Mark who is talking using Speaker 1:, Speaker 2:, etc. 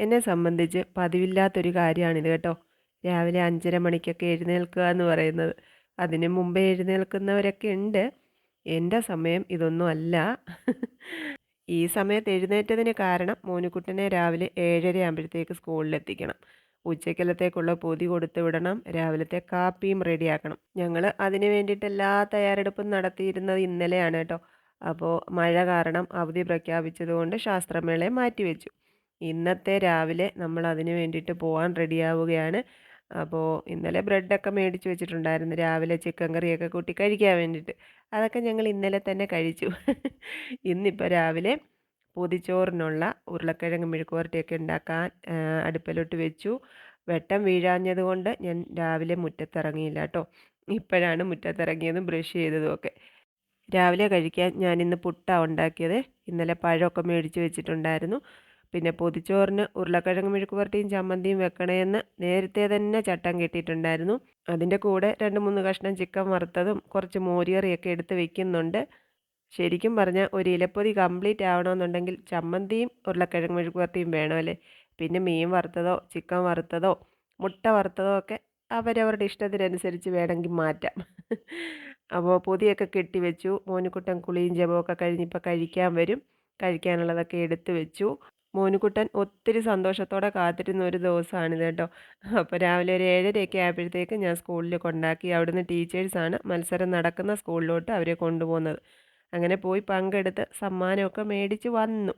Speaker 1: എന്നെ സംബന്ധിച്ച് പതിവില്ലാത്തൊരു കാര്യമാണിത് കേട്ടോ. രാവിലെ അഞ്ചര മണിക്കൊക്കെ എഴുന്നേൽക്കുക എന്ന് പറയുന്നത്. അതിന് മുമ്പേ എഴുന്നേൽക്കുന്നവരൊക്കെ ഉണ്ട്. എന്റെ സമയം ഇതൊന്നും അല്ല. ഈ സമയത്ത് എഴുന്നേറ്റതിന് കാരണം മോനുക്കുട്ടനെ രാവിലെ ഏഴര ആകുമ്പോഴത്തേക്ക് സ്കൂളിലെത്തിക്കണം ഉച്ചക്കലത്തേക്കുള്ള പൊതി കൊടുത്തു വിടണം. രാവിലത്തെ കാപ്പിയും റെഡിയാക്കണം. ഞങ്ങൾ അതിന് വേണ്ടിയിട്ട് എല്ലാ തയ്യാറെടുപ്പും നടത്തിയിരുന്നത് ഇന്നലെയാണ് കേട്ടോ. അപ്പോൾ മഴ കാരണം അവധി പ്രഖ്യാപിച്ചതുകൊണ്ട് ശാസ്ത്രമേളയെ മാറ്റിവെച്ചു. ഇന്നത്തെ രാവിലെ നമ്മൾ അതിന് വേണ്ടിയിട്ട് പോകാൻ റെഡിയാവുകയാണ്. അപ്പോൾ ഇന്നലെ ബ്രെഡൊക്കെ മേടിച്ച് വെച്ചിട്ടുണ്ടായിരുന്നു. രാവിലെ ചിക്കൻ കറിയൊക്കെ കൂട്ടി കഴിക്കാൻ വേണ്ടിയിട്ട്. അതൊക്കെ ഞങ്ങൾ ഇന്നലെ തന്നെ കഴിച്ചു. ഇന്നിപ്പോൾ രാവിലെ പൊതിച്ചോറിനുള്ള ഉരുളക്കിഴങ്ങ് മെഴുക്കുവരട്ടിയൊക്കെ ഉണ്ടാക്കാൻ അടുപ്പിലോട്ട് വെച്ചു. വെട്ടം വീഴാഞ്ഞത് കൊണ്ട് ഞാൻ രാവിലെ മുറ്റത്തിറങ്ങിയില്ല കേട്ടോ. ഇപ്പോഴാണ് മുറ്റത്തിറങ്ങിയതും ബ്രഷ് ചെയ്തതും ഒക്കെ. രാവിലെ കഴിക്കാൻ ഞാൻ ഇന്ന് പുട്ടാണ് ഉണ്ടാക്കിയത്. ഇന്നലെ പഴമൊക്കെ മേടിച്ച് വെച്ചിട്ടുണ്ടായിരുന്നു. പിന്നെ പൊതിച്ചോറിന് ഉരുളക്കിഴങ്ങ് മെഴുക്ക് പുരട്ടിയും ചമ്മന്തിയും വെക്കണമെന്ന് നേരത്തെ തന്നെ ചട്ടം കെട്ടിയിട്ടുണ്ടായിരുന്നു. അതിന്റെ കൂടെ രണ്ട് മൂന്ന് കഷ്ണം ചിക്കൻ വറുത്തതും കുറച്ച് മോരിയറിയൊക്കെ എടുത്ത് വെക്കുന്നുണ്ട്. ശരിക്കും പറഞ്ഞാൽ ഒരു ഇലപ്പൊതി കംപ്ലീറ്റ് ആവണമെന്നുണ്ടെങ്കിൽ ചമ്മന്തിയും ഉരുളക്കിഴങ്ങ് മെഴുക്ക് പുരട്ടിയും വേണമല്ലേ പിന്നെ മീൻ വറുത്തതോ ചിക്കൻ വറുത്തതോ മുട്ട വറുത്തതോ ഒക്കെ അവരവരുടെ ഇഷ്ടത്തിനനുസരിച്ച് വേണമെങ്കിൽ മാറ്റാം. അപ്പോൾ പൊതിയൊക്കെ കെട്ടി വെച്ചു. മോനുക്കുട്ടൻ കുളിയും ജപമൊക്കെ കഴിഞ്ഞിപ്പോൾ കഴിക്കാൻ വരും. കഴിക്കാനുള്ളതൊക്കെ എടുത്തു വെച്ചു. മോനുകുട്ടൻ ഒത്തിരി സന്തോഷത്തോടെ കാത്തിരുന്ന ഒരു ദിവസമാണിത് കേട്ടോ. അപ്പോൾ രാവിലെ ഒരു ഏഴരയൊക്കെ ആയപ്പോഴത്തേക്ക് ഞാൻ സ്കൂളിൽ കൊണ്ടാക്കി അവിടുന്ന് ടീച്ചേഴ്സാണ് മത്സരം നടക്കുന്ന സ്കൂളിലോട്ട് അവരെ കൊണ്ടുപോകുന്നത്. അങ്ങനെ പോയി പങ്കെടുത്ത് സമ്മാനമൊക്കെ മേടിച്ച് വന്നു.